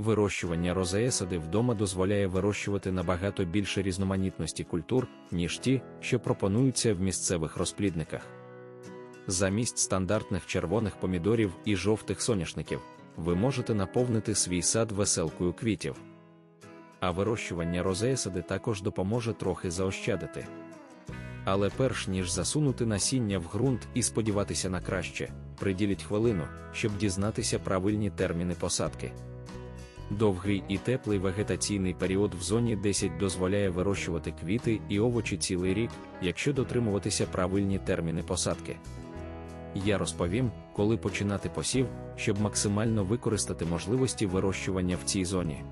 Вирощування розеесади вдома дозволяє вирощувати набагато більше різноманітності культур, ніж ті, що пропонуються в місцевих розплідниках. Замість стандартних червоних помідорів і жовтих соняшників ви можете наповнити свій сад веселкою квітів. А вирощування розеесади також допоможе трохи заощадити. Але перш ніж засунути насіння в ґрунт і сподіватися на краще, приділіть хвилину, щоб дізнатися правильні терміни посадки. Довгий і теплий вегетаційний період в зоні 10 дозволяє вирощувати квіти і овочі цілий рік, якщо дотримуватися правильні терміни посадки. Я розповім, коли починати посів, щоб максимально використати можливості вирощування в цій зоні.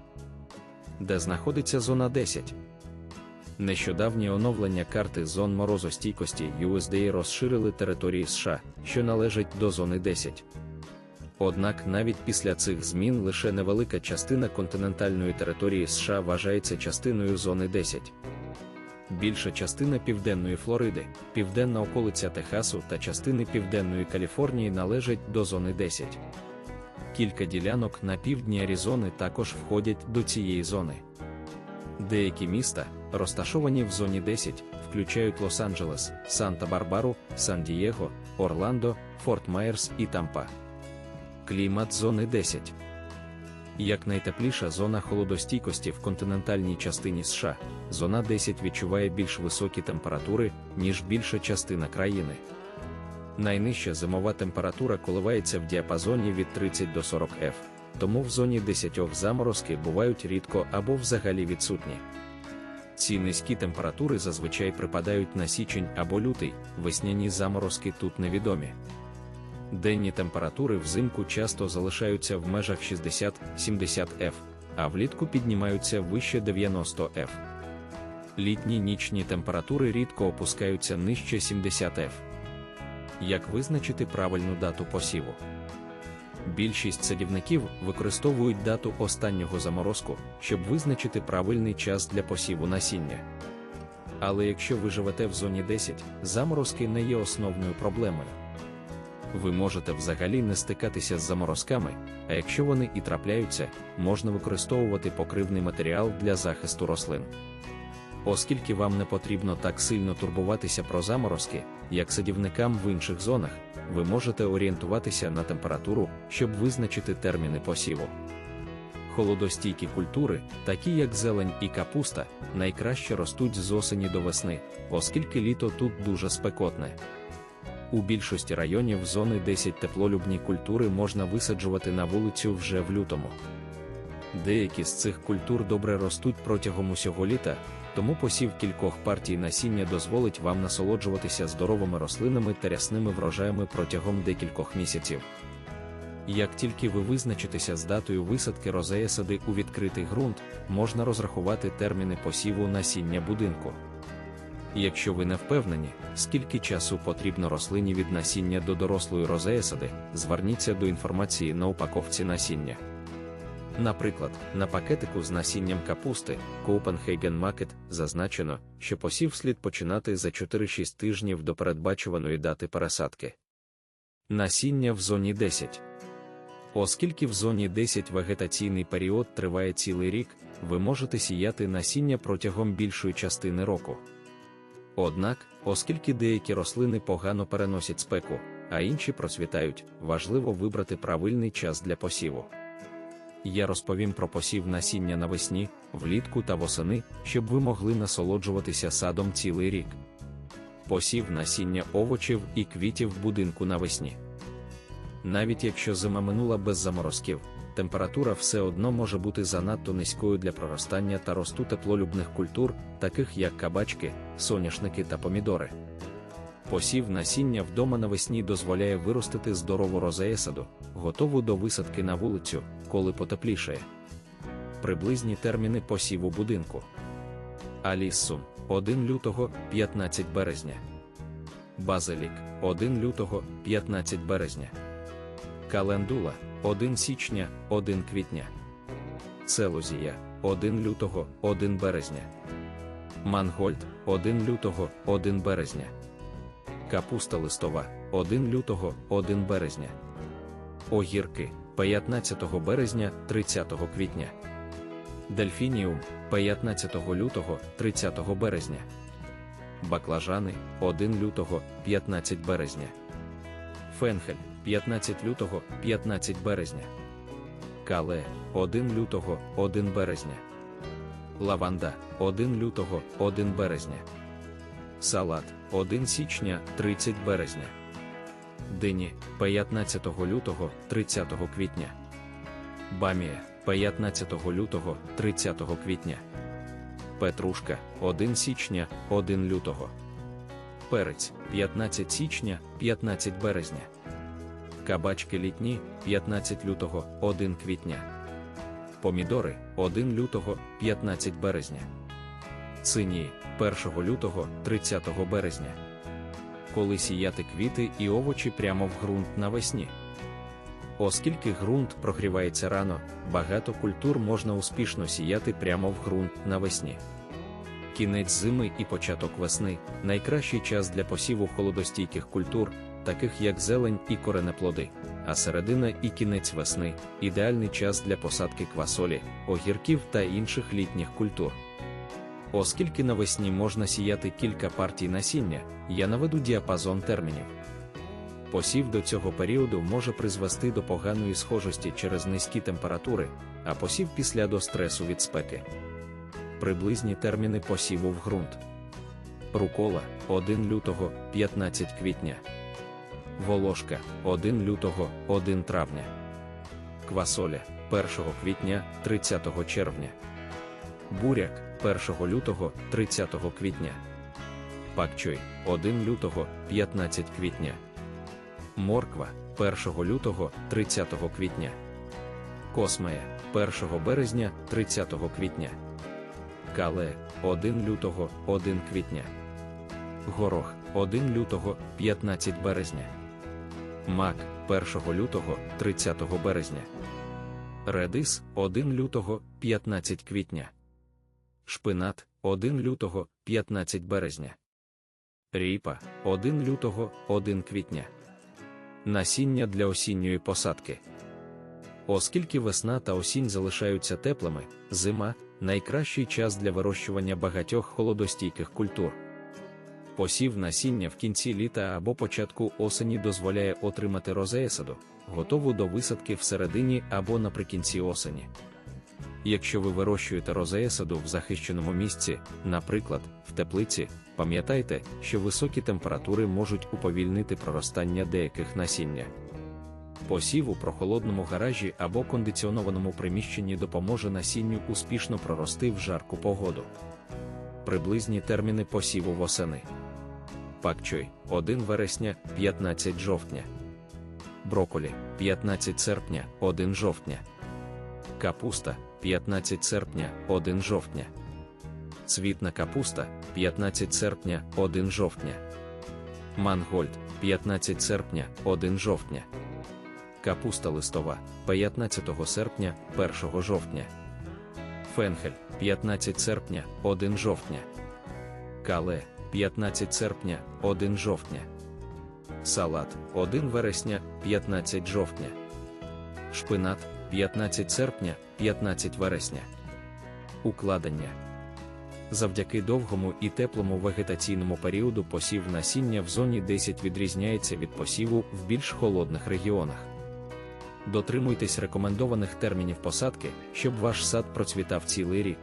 Де знаходиться зона 10? Нещодавнє оновлення карти зон морозостійкості USDA розширили території США, що належать до зони 10. Однак навіть після цих змін лише невелика частина континентальної території США вважається частиною зони 10. Більша частина південної Флориди, південна околиця Техасу та частини Південної Каліфорнії належать до зони 10. Кілька ділянок на півдні Аризони також входять до цієї зони. Деякі міста, розташовані в зоні 10, включають Лос-Анджелес, Санта-Барбару, Сан-Дієго, Орландо, Форт Майерс і Тампа. Клімат зони 10. Як найтепліша зона холодостійкості в континентальній частині США, зона 10 відчуває більш високі температури, ніж більша частина країни. Найнижча зимова температура коливається в діапазоні від 30 до 40 F, тому в зоні 10 заморозки бувають рідко або взагалі відсутні. Ці низькі температури зазвичай припадають на січень або лютий, весняні заморозки тут невідомі. Денні температури взимку часто залишаються в межах 60-70 F, а влітку піднімаються вище 90 F. Літні нічні температури рідко опускаються нижче 70 F. Як визначити правильну дату посіву? Більшість садівників використовують дату останнього заморозку, щоб визначити правильний час для посіву насіння. Але якщо ви живете в зоні 10, заморозки не є основною проблемою. Ви можете взагалі не стикатися з заморозками, а якщо вони і трапляються, можна використовувати покривний матеріал для захисту рослин. Оскільки вам не потрібно так сильно турбуватися про заморозки, як садівникам в інших зонах, ви можете орієнтуватися на температуру, щоб визначити терміни посіву. Холодостійкі культури, такі як зелень і капуста, найкраще ростуть з осені до весни, оскільки літо тут дуже спекотне. У більшості районів зони 10 теплолюбні культури можна висаджувати на вулицю вже в лютому. Деякі з цих культур добре ростуть протягом усього літа, тому посів кількох партій насіння дозволить вам насолоджуватися здоровими рослинами та рясними врожаями протягом декількох місяців. Як тільки ви визначитеся з датою висадки розея сади у відкритий ґрунт, можна розрахувати терміни посіву насіння будинку. Якщо ви не впевнені, скільки часу потрібно рослині від насіння до дорослої розеясади, зверніться до інформації на упаковці насіння. Наприклад, на пакетику з насінням капусти Copenhagen Market зазначено, що посів слід починати за 4-6 тижнів до передбачуваної дати пересадки. Насіння в зоні 10. Оскільки в зоні 10 вегетаційний період триває цілий рік, ви можете сіяти насіння протягом більшої частини року. Однак, оскільки деякі рослини погано переносять спеку, а інші процвітають, важливо вибрати правильний час для посіву. Я розповім про посів насіння навесні, влітку та восени, щоб ви могли насолоджуватися садом цілий рік. Посів насіння овочів і квітів будинку навесні. Навіть якщо зима минула без заморозків, температура все одно може бути занадто низькою для проростання та росту теплолюбних культур, таких як кабачки, соняшники та помідори. Посів насіння вдома навесні дозволяє виростити здорову розеєсаду, готову до висадки на вулицю, коли потеплішає. Приблизні терміни посіву будинку. Аліссум 1 лютого 15 березня. Базилік 1 лютого 15 березня. Календула 1 січня, 1 квітня. Целузія 1 лютого, 1 березня. Мангольд 1 лютого, 1 березня. Капуста листова 1 лютого, 1 березня. Огірки 15 березня 30 квітня. Дельфініум 15 лютого 30 березня. Баклажани 1 лютого 15 березня. Фенхель 15 лютого 15 березня. Кале 1 лютого 1 березня. Лаванда 1 лютого 1 березня. Салат 1 січня 30 березня. Дині 15 лютого 30 квітня. Бамія 15 лютого 30 квітня. Петрушка 1 січня 1 лютого. Перець 15 січня 15 березня. Кабачки літні 15 лютого 1 квітня. Помідори 1 лютого 15 березня. Цинії 1 лютого 30 березня. Коли сіяти квіти і овочі прямо в ґрунт навесні. Оскільки ґрунт прогрівається рано, багато культур можна успішно сіяти прямо в ґрунт навесні. Кінець зими і початок весни найкращий час для посіву холодостійких культур, таких як зелень і коренеплоди, а середина і кінець весни ідеальний час для посадки квасолі, огірків та інших літніх культур. Оскільки навесні можна сіяти кілька партій насіння, я наведу діапазон термінів. Посів до цього періоду може призвести до поганої схожості через низькі температури, а посів після до стресу від спеки. Приблизні терміни посіву в ґрунт. Рукола 1 лютого 15 квітня. Волошка 1 лютого 1 травня. Квасоля 1 квітня 30 червня. Буряк 1 лютого 30 квітня. Пакчой 1 лютого 15 квітня. Морква 1 лютого 30 квітня. Космея 1 березня 30 квітня. Кале 1 лютого 1 квітня. Горох 1 лютого 15 березня. Мак 1 лютого 30 березня. Редис 1 лютого 15 квітня. Шпинат 1 лютого 15 березня. Ріпа 1 лютого 1 квітня. Насіння для осінньої посадки. Оскільки весна та осінь залишаються теплими, зима найкращий час для вирощування багатьох холодостійких культур. Посів насіння в кінці літа або початку осені дозволяє отримати розеесаду, готову до висадки всередині або наприкінці осені. Якщо ви вирощуєте розеесаду в захищеному місці, наприклад, в теплиці, пам'ятайте, що високі температури можуть уповільнити проростання деяких насіння. Посів у прохолодному гаражі або кондиціонованому приміщенні допоможе насінню успішно прорости в жарку погоду. Приблизні терміни посіву восени. Пакчой 1 вересня, 15 жовтня. Броколі 15 серпня, 1 жовтня. Капуста 15 серпня, 1 жовтня. Цвітна капуста 15 серпня, 1 жовтня. Мангольд 15 серпня, 1 жовтня. Капуста листова 15 серпня, 1 жовтня. Фенхель 15 серпня, 1 жовтня. Кале 15 серпня, 1 жовтня. Салат 1 вересня, 15 жовтня. Шпинат 15 серпня, 15 вересня. Укладення. Завдяки довгому і теплому вегетаційному періоду посів насіння в зоні 10 відрізняється від посіву в більш холодних регіонах. Дотримуйтесь рекомендованих термінів посадки, щоб ваш сад процвітав цілий рік.